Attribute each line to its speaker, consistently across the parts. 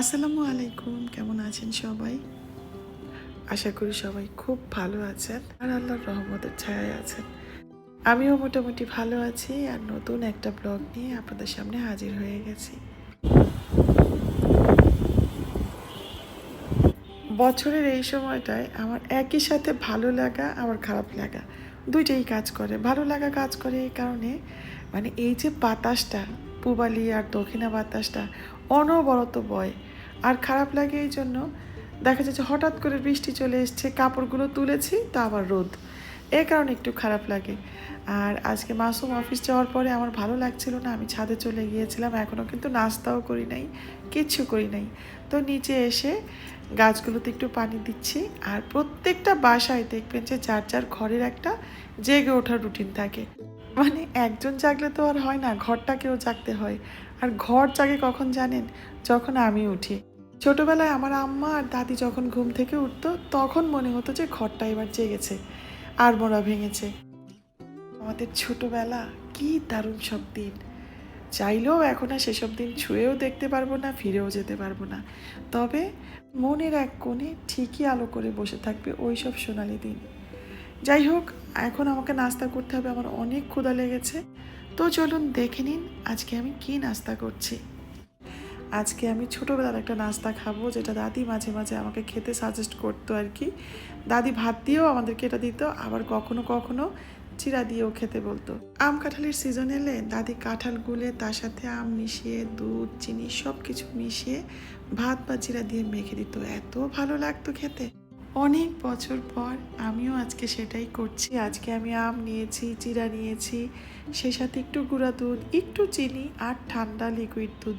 Speaker 1: আসসালামু আলাইকুম, কেমন আছেন সবাই? আশা করি সবাই খুব ভালো আছেন আর আল্লাহর রহমতের ছায়ায় আছেন। আমিও মোটামুটি ভালো আছি আর নতুন একটা ব্লগ নিয়ে আপনাদের সামনে হাজির হয়ে গেছি। বছরের এই সময়টায় আমার একই সাথে ভালো লাগা, আমার খারাপ লাগা, দুইটাই কাজ করে। ভালো লাগা কাজ করে এই কারণে মানে এই যে বাতাসটা পূবালি আর দক্ষিণা বাতাসটা অনবরত বয়। আর খারাপ লাগে এই জন্য দেখা যাচ্ছে হঠাৎ করে বৃষ্টি চলে এসছে, কাপড়গুলো তুলেছি, তা আবার রোদ। এ কারণে একটু খারাপ লাগে। আর আজকে মাসুম অফিস যাওয়ার পরে আমার ভালো লাগছিল না, আমি ছাদে চলে গিয়েছিলাম এখনও কিন্তু নাস্তাও করি নাই, কিচ্ছু করি নাই। তো নিচে এসে গাছগুলোতে একটু পানি দিচ্ছি, আর প্রত্যেকটা বাসায় দেখবেন যে যার যার ঘরের একটা জেগে ওঠার রুটিন থাকে। মানে একজন জাগলে তো আর হয় না, ঘরটাকেও জাগতে হয়। আর ঘর জাগে কখন জানেন? যখন আমি উঠি। ছোটবেলায় আমার আম্মা আর দাদি যখন ঘুম থেকে উঠতো, তখন মনে হতো যে ঘরটা এবার জেগেছে, আর মোড়া ভেঙেছে। আমাদের ছোটবেলা কি দারুণ সব দিন। চাইলেও এখন আর সেসব দিন ছুঁয়েও দেখতে পারব না, ফিরেও যেতে পারব না। তবে মনের এক কোণে ঠিকই আলো করে বসে থাকবে ওই সব সোনালি দিন। যাই হোক, এখন আমাকে নাস্তা করতে হবে, আমার অনেক ক্ষুধা লেগেছে। তো চলুন দেখে নিন আজকে আমি কি নাস্তা করছি। আজকে আমি ছোটোবেলার একটা নাস্তা খাব, যেটা দাদি মাঝে মাঝে আমাকে খেতে সাজেস্ট করতো আর কি। দাদি ভাত দিয়েও আমাদেরকে এটা দিত, আবার কখনো কখনো চিরা দিয়েও খেতে বলতো। আম কাঁঠালের সিজন এলে দাদি কাঁঠাল গুলে তার সাথে আম মিশিয়ে, দুধ, চিনি সব কিছু মিশিয়ে ভাত বা চিরা দিয়ে মেখে দিত। এত ভালো লাগতো খেতে। অনেক বছর পর আমিও আজকে সেটাই করছি। আজকে আমি আম নিয়েছি চিরা নিয়েছি সেই সাথে একটু গুঁড়া দুধ, একটু চিনি আর ঠান্ডা লিকুইড দুধ।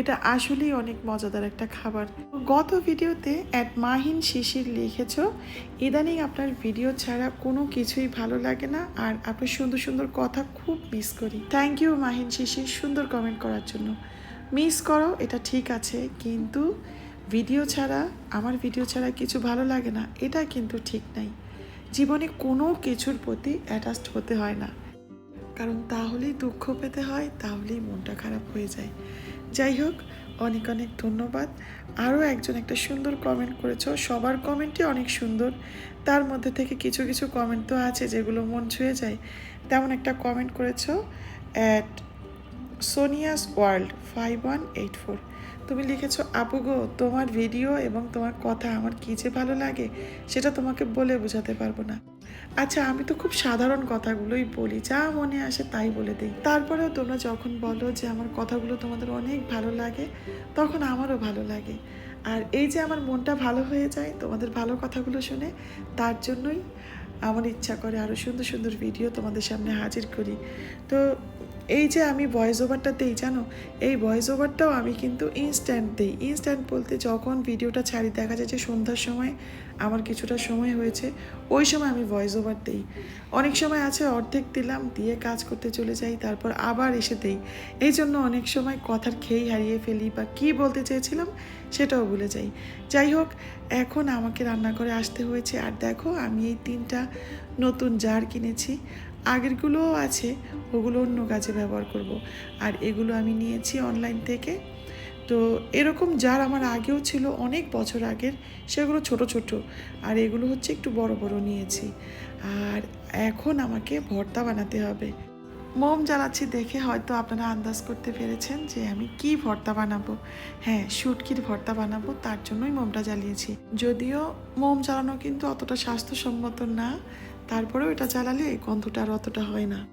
Speaker 1: এটা আসলেই অনেক মজাদার একটা খাবার। গত ভিডিওতে অ্যাট মাহিন শিশির লিখেছ, ইদানিং আপনার ভিডিও ছাড়া কোনো কিছুই ভালো লাগে না আর আপনার সুন্দর সুন্দর কথা খুব মিস করি। থ্যাংক ইউ মাহিন শিশির, সুন্দর কমেন্ট করার জন্য। মিস করো, এটা ঠিক আছে, কিন্তু ভিডিও ছাড়া, আমার ভিডিও ছাড়া কিছু ভালো লাগে না, এটা কিন্তু ঠিক নাই। জীবনে কোনো কিছুর প্রতি অ্যাটাচড হতে হয় না। কারণ তাহলেই দুঃখ পেতে হয়, তাহলেই মনটা খারাপ হয়ে যায়। যাই হোক, অনেক অনেক ধন্যবাদ। আরও একজন একটা সুন্দর কমেন্ট করেছ। সবার কমেন্টই অনেক সুন্দর। তার মধ্যে থেকে কিছু কিছু কমেন্ট তো আছে যেগুলো মন ছুঁয়ে যায়। তেমন একটা কমেন্ট করেছ at Sonia's world five one eight four তুমি লিখেছো, আপু গো, তোমার ভিডিও এবং তোমার কথা আমার কী যে ভালো লাগে, সেটা তোমাকে বলে বোঝাতে পারব না। আচ্ছা আমি তো খুব সাধারণ কথাগুলোই বলি, যা মনে আসে তাই বলে দিই। তারপরেও তোমরা যখন বলো যে আমার কথাগুলো তোমাদের অনেক ভালো লাগে, তখন আমারও ভালো লাগে। আর এই যে আমার মনটা ভালো হয়ে যায় তোমাদের ভালো কথাগুলো শুনে, তার জন্যই আমার ইচ্ছা করে আরও সুন্দর সুন্দর ভিডিও তোমাদের সামনে হাজির করি। তো এই যে আমি ভয়েস ওভারটা দিই, জানো? এই ভয়েস ওভারটাও আমি কিন্তু ইনস্ট্যান্ট দিই। ইনস্ট্যান্ট বলতে যখন ভিডিওটা ছাড়ি, দেখা যায় যে সন্ধ্যার সময় আমার কিছুটা সময় হয়েছে, ওই সময় আমি ভয়েস ওভার দিই। অনেক সময় আছে, অর্ধেক দিলাম, দিয়ে কাজ করতে চলে যাই, তারপর আবার এসে দেই। এই জন্য অনেক সময় কথার খেয়েই হারিয়ে ফেলি বা কি বলতে চেয়েছিলাম, সেটাও ভুলে যাই। যাই হোক, এখন আমাকে রান্নাঘরে আসতে হয়েছে। আর দেখো, আমি এই তিনটা নতুন জার কিনেছি। আগেরগুলোও আছে, ওগুলো অন্য কাজে ব্যবহার করব। আর এগুলো আমি নিয়েছি অনলাইন থেকে। তো এরকম যার আমার আগেও ছিল, অনেক বছর আগের, সেগুলো ছোট ছোট। আর এগুলো হচ্ছে একটু বড় বড় নিয়েছি। আর এখন আমাকে ভর্তা বানাতে হবে। মোম জ্বালাচ্ছি দেখে হয়তো আপনারা আন্দাজ করতে পেরেছেন যে আমি কি ভর্তা বানাবো। হ্যাঁ শুটকির ভর্তা বানাবো, তার জন্যই মোমটা জ্বালিয়েছি। যদিও মোম জ্বালানো কিন্তু অতটা স্বাস্থ্যসম্মত না তারপরেও এটা জ্বালালে গন্ধটা আর অতটা হয় না।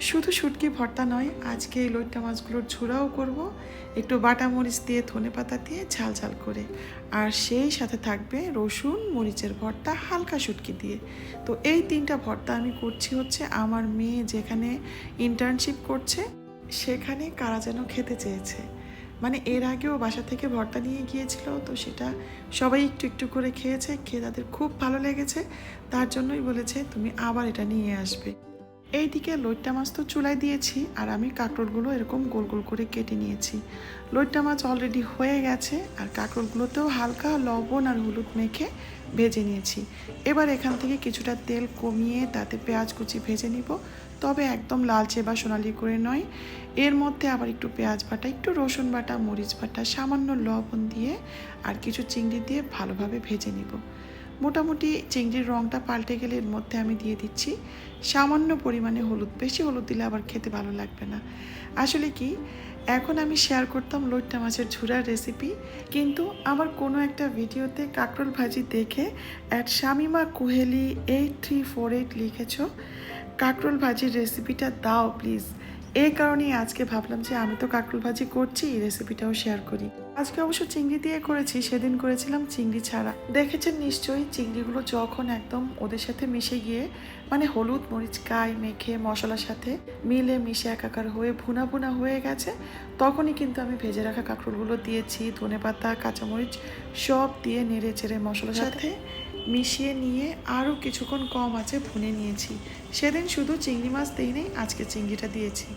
Speaker 1: শুধু শুটকি ভর্তা নয়, আজকে এই লইট্টা মাছগুলোর ঝুড়াও করব। একটু বাটা মরিচ দিয়ে ধনে পাতা দিয়ে ঝাল ঝাল করে। আর সেই সাথে থাকবে রসুন, মরিচের ভর্তা, হালকা শুটকি দিয়ে। তো এই তিনটা ভর্তা আমি করছি হচ্ছে আমার মেয়ে যেখানে ইন্টার্নশিপ করছে, সেখানে কারা যেন খেতে চেয়েছে। মানে এর আগেও বাসা থেকে ভর্তা নিয়ে গিয়েছিল, তো সেটা সবাই একটু একটু করে খেয়েছে, খেয়ে তাদের খুব ভালো লেগেছে। তার জন্যই বলেছে, তুমি আবার এটা নিয়ে আসবে। এইদিকে লইট্টা মাছ তো চুলায় দিয়েছি, আর আমি কাঁকরোলগুলো এরকম গোল গোল করে কেটে নিয়েছি। লইট্টা মাছ অলরেডি হয়ে গেছে, আর কাঁকরোলগুলোতেও হালকা লবণ আর হলুদ মেখে ভেজে নিয়েছি। এবার এখান থেকে কিছুটা তেল কমিয়ে তাতে পেঁয়াজ কুচি ভেজে নিব। তবে একদম লালচে বা সোনালি করে নয়। এর মধ্যে আবার একটু পেঁয়াজ বাটা, একটু রসুন বাটা, মরিচ বাটা, সামান্য লবণ দিয়ে আর কিছু চিংড়ি দিয়ে ভালোভাবে ভেজে নিব। মোটামুটি চিংড়ির রঙটা পাল্টে গেলে এর মধ্যে আমি দিয়ে দিচ্ছি। সামান্য পরিমাণে হলুদ, বেশি হলুদ দিলে আবার খেতে ভালো লাগবে না। আসলে কি, এখন আমি শেয়ার করতাম লইট্টা মাছের ঝুরার রেসিপি কিন্তু আমার কোনো একটা ভিডিওতে কাঁকরোল ভাজি দেখে at Shamima Kuheli eight three four eight লিখেছ। কাঁকরোল ভাজির রেসিপিটা দাও প্লিজ এই কারণেই আজকে ভাবলাম যে আমি তো কাঁকরোল ভাজি করছি, এই রেসিপিটাও শেয়ার করি। আজকে অবশ্য চিংড়ি দিয়ে করেছি, সেদিন করেছিলাম চিংড়ি ছাড়া। দেখেছেন নিশ্চয়ই, চিংড়িগুলো যখন একদম ওদের সাথে মিশে গিয়ে মানে হলুদ, মরিচ গায়ে মেখে, মশলার সাথে মিলে মিশে একাকার হয়ে ভুনা ভুনা হয়ে গেছে, তখনই কিন্তু আমি ভেজে রাখা কাঁকরোলগুলো দিয়েছি ধনে পাতা কাঁচামরিচ সব দিয়ে নেড়ে চেড়ে মশলার সাথে মিশিয়ে নিয়ে আরও কিছুক্ষণ কম আছে ভুনে নিয়েছি। সেদিন শুধু চিংড়ি মাছ দিই নেই আজকে চিংড়িটা দিয়েছি।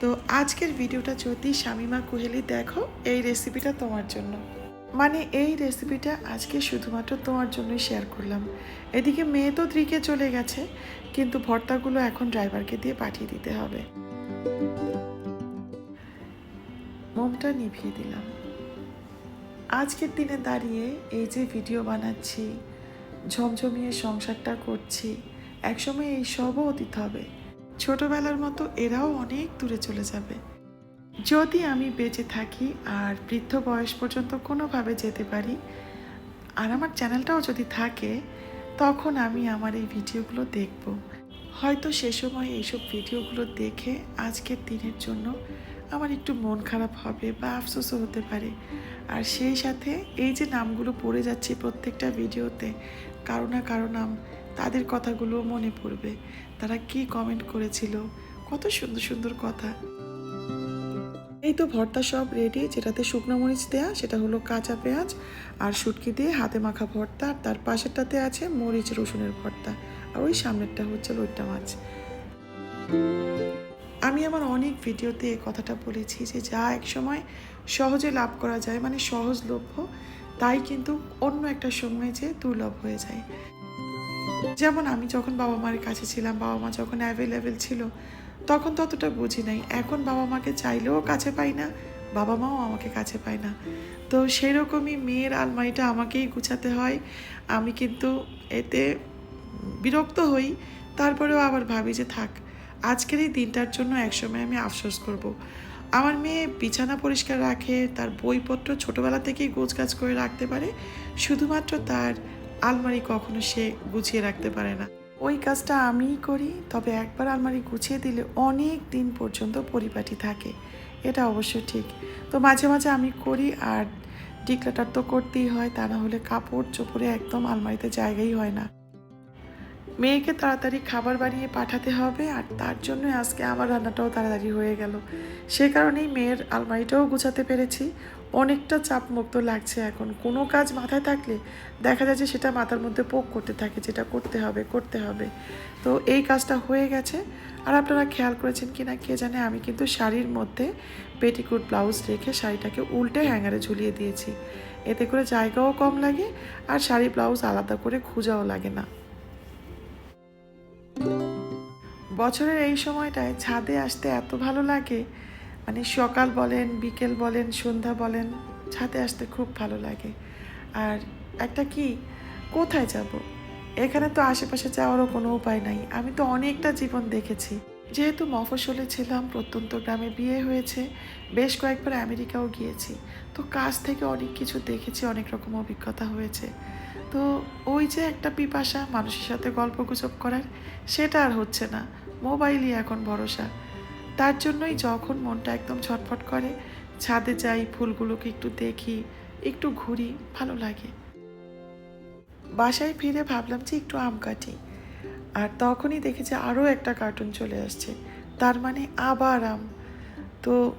Speaker 1: তো আজকের ভিডিওটা যদি শামিমা কুহেলি দেখো, এই রেসিপিটা তোমার জন্য। মানে এই রেসিপিটা আজকে শুধুমাত্র তোমার জন্যই শেয়ার করলাম। এদিকে মেয়ে তো ত্রিকে চলে গেছে, কিন্তু ভর্তাগুলো এখন ড্রাইভারকে দিয়ে পাঠিয়ে দিতে হবে। মোমটা নিভিয়ে দিলাম। আজকের দিনে দাঁড়িয়ে এই যে ভিডিও বানাচ্ছি ঝমঝমিয়ে সংসারটা করছি। একসময় এই সবও অতীত হবে। ছোটবেলার মতো এরাও অনেক দূরে চলে যাবে। যদি আমি বেঁচে থাকি আর বৃদ্ধ বয়স পর্যন্ত কোনোভাবে যেতে পারি, আর আমার চ্যানেলটাও যদি থাকে, তখন আমি আমার এই ভিডিওগুলো দেখব। হয়তো সে সময় এইসব ভিডিওগুলো দেখে আজকের দিনের জন্য আমার একটু মন খারাপ হবে বা আফসোসও হতে পারে। আর সেই সাথে এই যে নামগুলো পড়ে যাচ্ছে প্রত্যেকটা ভিডিওতে কারও না কারও নাম তাদের কথাগুলো মনে পড়বে। তারা কি কমেন্ট করেছিল? কত সুন্দর সুন্দর কথা। এই তো ভর্তা সব রেডি যেটাতে শুকনো মরিচ দেয়া, সেটা হলো কাঁচা পেঁয়াজ আর শুটকি দিয়ে হাতে মাখা ভর্তা, আর তার পাশেরটাতে আছে মরিচ রসুনের ভর্তা। আর ওই সামনেরটা হচ্ছে লইট্টা মাছ। আমি আমার অনেক ভিডিওতে এই কথাটা বলেছি যে যা এক সময় সহজে লাভ করা যায় মানে সহজলভ্য তাই কিন্তু অন্য একটা সময় যে দুর্লভ হয়ে যায়। যেমন আমি যখন বাবা মার কাছে ছিলাম, বাবা মা যখন অ্যাভেলেবেল ছিল, তখন ততটা বুঝি নাই। এখন বাবা মাকে চাইলেও কাছে পাই না, বাবা মাও আমাকে কাছে পায় না। তো সেরকমই মেয়ের আলমারিটা আমাকেই গুছাতে হয়। আমি কিন্তু এতে বিরক্ত হই, তারপরেও আবার ভাবি যে থাক, আজকের এই দিনটার জন্য একসময় আমি আফসোস করব। আমার মেয়ে বিছানা পরিষ্কার রাখে, তার বইপত্র ছোটোবেলা থেকেই গোছগাছ করে রাখতে পারে, শুধুমাত্র তার আলমারি কখনো সে গুছিয়ে রাখতে পারে না। ওই কাজটা আমিই করি, তবে একবার আলমারি গুছিয়ে দিলে অনেক দিন পর্যন্ত পরিপাটি থাকে, এটা অবশ্য ঠিক। তো মাঝে মাঝে আমি করি, আর ডিক্লাটার তো করতেই হয়, তা না হলে কাপড় চোপড়ে একদম আলমারিতে জায়গাই হয় না। মেয়েকে তাড়াতাড়ি খাবার বানিয়ে পাঠাতে হবে আর তার জন্য আজকে আমার রান্নাটাও তাড়াতাড়ি হয়ে গেল। সে কারণেই মেয়ের আলমারিটাও গুছাতে পেরেছি। অনেকটা চাপ মুক্ত লাগছে এখন। কোনো কাজ মাথায় থাকলে দেখা যায় যে সেটা মাথার মধ্যে পোক করতে থাকে, যেটা করতে হবে করতে হবে। তো এই কাজটা হয়ে গেছে। আর আপনারা খেয়াল করেছেন কি না কে জানে, আমি কিন্তু শাড়ির মধ্যে পেটিকুট ব্লাউজ রেখে শাড়িটাকে উল্টে হ্যাঙ্গারে ঝুলিয়ে দিয়েছি। এতে করে জায়গাও কম লাগে আর শাড়ি ব্লাউজ আলাদা করে খুঁজাও লাগে না। বছরের এই সময়টায় ছাদে আসতে এত ভালো লাগে। মানে সকাল বলেন, বিকেল বলেন, সন্ধ্যা বলেন, ছাদে আসতে খুব ভালো লাগে। আর একটা কি, কোথায় যাব? এখানে তো আশেপাশে যাওয়ারও কোনো উপায় নাই। আমি তো অনেকটা জীবন দেখেছি। যেহেতু মফসলে ছিলাম, প্রত্যন্ত গ্রামে বিয়ে হয়েছে, বেশ কয়েকবার আমেরিকাও গিয়েছি। তো কাজ থেকে অনেক কিছু দেখেছি, অনেক রকম অভিজ্ঞতা হয়েছে। তো ওই যে একটা পিপাসা, মানুষের সাথে গল্প গুজব করার, সেটা আর হচ্ছে না। মোবাইলই এখন ভরসা। তার জন্যই যখন মনটা একদম ছটফট করে, ছাদে যাই, ফুলগুলোকে একটু দেখি, একটু ঘুরি, ভালো লাগে। বাসায় ফিরে ভাবলাম যে একটু আম কাটি। আর তখনই দেখেছি আরও একটা কার্টুন চলে আসছে। তার মানে আবার আম। তো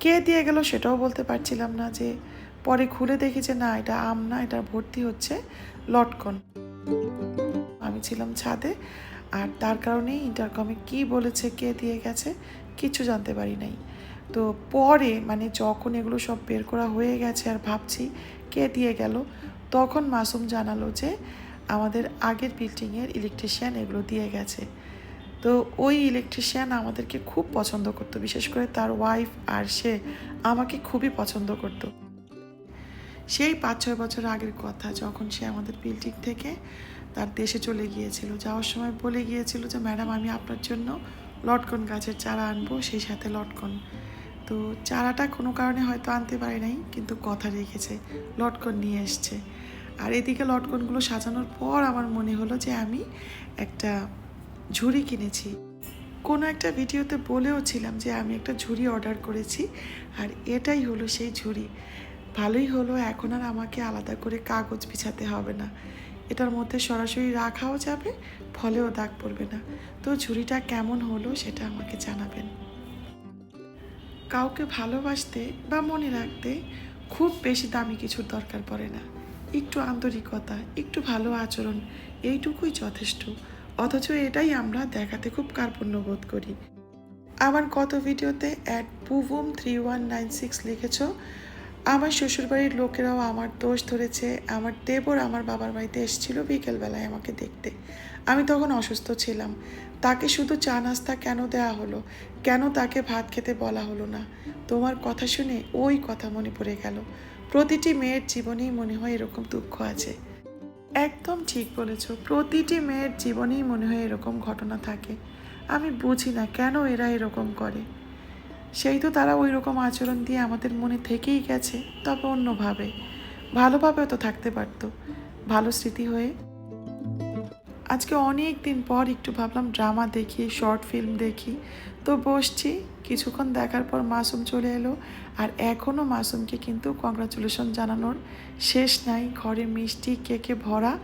Speaker 1: কে দিয়ে গেল সেটাও বলতে পারছিলাম না যে, পরে খুলে দেখি যে না, এটা আম না এটা ভর্তি হচ্ছে লটকন। আমি ছিলাম ছাদে। আর তার কারণেই ইন্টারকমে কি বলেছে, কে দিয়ে গেছে, কিছু জানতে পারি নাই। তো পরে মানে যখন এগুলো সব বের করা হয়ে গেছে আর ভাবছি কে দিয়ে গেল, তখন মাসুম জানালো যে আমাদের আগের বিল্ডিংয়ের ইলেকট্রিশিয়ান এগুলো দিয়ে গেছে। তো ওই ইলেকট্রিশিয়ান আমাদেরকে খুব পছন্দ করতো, বিশেষ করে তার ওয়াইফ আর সে আমাকে খুবই পছন্দ করতো। সেই পাঁচ ছয় বছর আগের কথা, যখন সে আমাদের বিল্ডিং থেকে তার দেশে চলে গিয়েছিল, যাওয়ার সময় বলে গিয়েছিল যে, ম্যাডাম, আমি আপনার জন্য লটকন গাছের চারা আনব, সেই সাথে লটকন। তো চারাটা কোনো কারণে হয়তো আনতে পারে নাই, কিন্তু কথা রেখেছে, লটকন নিয়ে এসছে। আর এদিকে লটকনগুলো সাজানোর পর আমার মনে হলো যে, আমি একটা ঝুড়ি কিনেছি। কোনো একটা ভিডিওতে বলেও ছিলাম যে, আমি একটা ঝুড়ি অর্ডার করেছি, আর এটাই হলো সেই ঝুড়ি। ভালোই হলো, এখন আর আমাকে আলাদা করে কাগজ বিছাতে হবে না। এটার মধ্যে সরাসরি রাখাও যাবে, ফলেও দাগ পড়বে না। তো ঝুড়িটা কেমন হলো সেটা আমাকে জানাবেন। কাউকে ভালোবাসতে বা মনে রাখতে খুব বেশি দামি কিছুর দরকার পড়ে না। একটু আন্তরিকতা, একটু ভালো আচরণ, এইটুকুই যথেষ্ট। অথচ এটাই আমরা দেখাতে খুব কার্পণ্য বোধ করি। আমার গত ভিডিওতে অ্যাট পুভুম থ্রি ওয়ান নাইন সিক্স লিখেছ আমার শ্বশুরবাড়ির লোকেরাও আমার দোষ ধরেছে। আমার দেবর আমার বাবার বাড়িতে এসেছিল বিকেলবেলায় আমাকে দেখতে। আমি তখন অসুস্থ ছিলাম। তাকে শুধু চা নাস্তা কেন দেওয়া হলো? কেন তাকে ভাত খেতে বলা হলো না? তোমার কথা শুনে ওই কথা মনে পড়ে গেল। প্রতিটি মেয়ের জীবনেই মনে হয় এরকম দুঃখ আছে। একদম ঠিক বলেছ, প্রতিটি মেয়ের জীবনেই মনে হয় এরকম ঘটনা থাকে। আমি বুঝি না কেন এরা এরকম করে। সেই তো তারা ওই রকম আচরণ দিয়ে আমাদের মনে থেকেই গেছে, তবে অন্যভাবে। ভালোভাবেও তো থাকতে পারতো। ভালো স্মৃতি হয়ে। আজকে অনেক দিন পর একটু ভাবলাম ড্রামা দেখি, শর্ট ফিল্ম দেখি। তো বসছি, কিছুক্ষণ দেখার পর মাসুম চলে এলো। আর এখনও মাসুমকে কিন্তু কংগ্রাচুলেশন জানানোর শেষ নাই। ঘরে মিষ্টি, কেকে ভরা।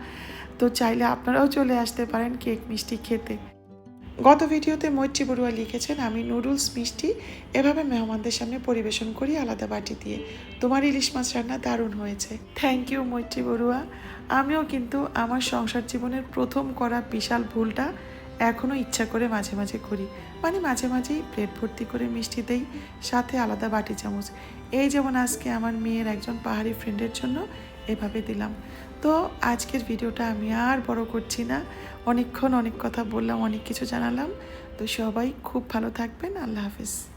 Speaker 1: তো চাইলে আপনারাও চলে আসতে পারেন কেক মিষ্টি খেতে। গত ভিডিওতে মৈত্রী বড়ুয়া লিখেছেন, আমি নুডলস, মিষ্টি এভাবে মেহমানদের সামনে পরিবেশন করি আলাদা বাটি দিয়ে। তোমার ইলিশ মাছ রান্না দারুণ হয়েছে। থ্যাংক ইউ মৈত্রী বড়ুয়া। আমিও কিন্তু আমার সংসার জীবনের প্রথম করা বিশাল ভুলটা এখনও ইচ্ছা করে মাঝে মাঝে করি। মানে মাঝে মাঝেই প্লেট ভর্তি করে মিষ্টি দেই, সাথে আলাদা বাটি চামচ। এই যেমন আজকে আমার মেয়ের একজন পাহাড়ি ফ্রেন্ডের জন্য এভাবে দিলাম। তো আজকের ভিডিওটা আমি আর বড় করছি না। অনেকক্ষণ অনেক কথা বললাম, অনেক কিছু জানালাম। তো সবাই খুব ভালো থাকবেন। আল্লাহ হাফিজ।